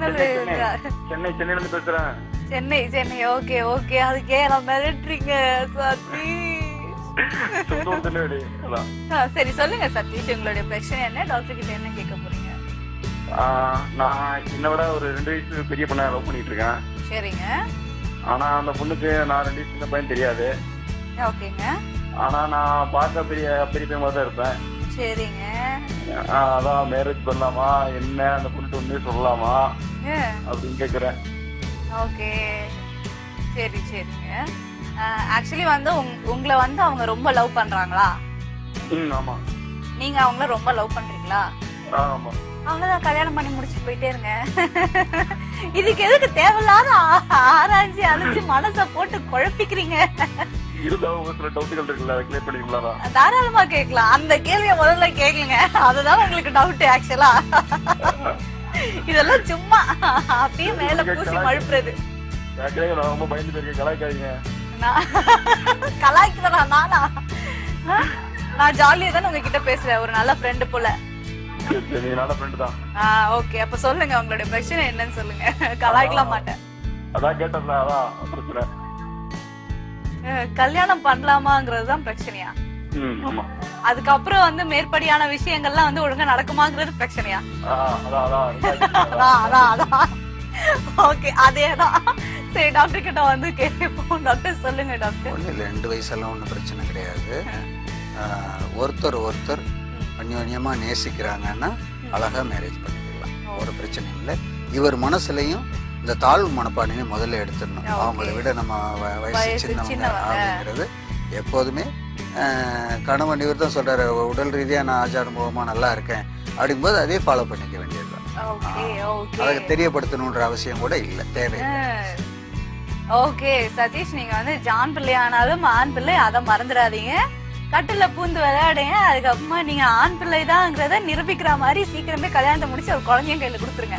திருநெல்வேலி சென்னை சென்னையில இருந்து பேசுறேன். சென்னை சென்னை. Okay okay. அதுக்கே நான் மிரட்டுறீங்க ஆ, சரி சொல்லுங்க சதீஷ் உங்களுடைய பிரச்சனை என்ன? டாக்டர் கிட்ட என்ன கேட்க போறீங்க? நான் என்னை விட ஒரு ரெண்டு வயசு பெரிய பொண்ணை லவ் பண்ணிட்டு இருக்கேன். சரிங்க. ஆனா அந்த பொண்ணுக்கு நான் ரெண்டு வயசு சின்ன பையன் தெரியாது. ஓகேங்க. ஆனா நான் பார்க்க பெரிய பெரிய பையன் தான் இருப்பேன். சரிங்க. அதான் மேரேஜ் பண்ணலாமா? என்ன? அந்த பொண்ணுட்டு உண்மையை சொல்லலாமா? அப்படின்னு கேக்குறேன். ஓகே. சரி சரிங்க ஆக்சுவலி வந்து உங்- உங்களை வந்து அவங்க ரொம்ப லவ் பண்றாங்களா? ம் ஆமா. நீங்க அவங்கள ரொம்ப லவ் பண்றீங்களா? ஆமா. அவ்வளவுதான் கல்யாணம் பண்ணி முடிச்சுட்டு போயிட்டே இருங்க. இதுக்கு எதுக்கு தேவையில்லாத ஆராய்ச்சி அழிச்சு மனச போட்டு குழப்பிக்கிறீங்க? இருந்தாலும் ஒரு சில டவுட்டுகள் இருக்குல்ல அதை கிளியர் பண்ணிக்கலாமா தாராளமா கேட்கலாம். அந்த கேள்விய முதல்ல கேளுங்க. அதுதான் உங்களுக்கு டவுட் ஆக்சுவலா இதெல்லாம் சும்மா. அப்படியே மேல பூசி மழுப்புறது. நான் ரொம்ப பயந்து போயிருக்கேன். கலாய்க்காதீங்க. நான் கலாய்க்கிறதா நானா ஜாலியா தானே உங்ககிட்ட பேசுறேன். ஒரு நல்ல ஃப்ரெண்டு போல. ஓகே அப்ப சொல்லுங்க. உங்களுடைய பிரச்சனை என்னன்னு சொல்லுங்க. கலாய்க்கலாம் மாட்டேன். அதான் கேட்டதுல அதான் பிரச்சனை. அஹ், கல்யாணம் பண்ணலாமாங்கிறது தான் பிரச்சனையா அதுக்கப்புறம் வந்து மேற்படியான விஷயங்கள்லாம் வந்து ஒழுங்கா நடக்குமாங்கிறது பிரச்சனையா? ஓகே அதேதான். சரி டாக்டர் கிட்ட வந்து கேட்போம். டாக்டர் சொல்லுங்க டாக்டர் ஒன்றும் இல்லை ரெண்டு வயசெல்லாம் ஒன்றும் பிரச்சனை கிடையாது. ஆஹ் ஒருத்தர் ஒருத்தர் அந்யோன்யமாக நேசிக்கிறாங்கன்னா அழகாக மேரேஜ் பண்ணிக்கலாம். ஒரு பிரச்சனையும் இல்லை. இவர் மனசுலையும் இந்த தாழ்வு மனப்பான்மையை முதல்ல எடுத்துடணும். அவங்கள விட நம்ம வயசு சின்னவங்க. அப்படிங்கிறது எப்போதுமே கணவன் இவர் தான் சொல்றாரு உடல் ரீதியாக நான் ஆஜானுபவமாக நல்லா இருக்கேன். அப்படிங்கும்போது அதே ஃபாலோ பண்ணிக்க வேண்டியதுதான் அதை தெரியப்படுத்தணுன்ற அவசியம் கூட இல்லை. தேவையில்லை. ஓகே சதீஷ் நீங்க வந்து ஜான் பிள்ளை ஆனாலும் ஆண் பிள்ளை அதை மறந்துடாதீங்க. கட்டில பூந்து விளையாடுங்க அதுக்கப்புறமா நீங்க ஆண் பிள்ளை தான்ங்கிறத நிரூபிக்கிற மாதிரி சீக்கிரமே கல்யாணத்தை முடிச்சு ஒரு குழந்தையும் கையில கொடுத்துருங்க.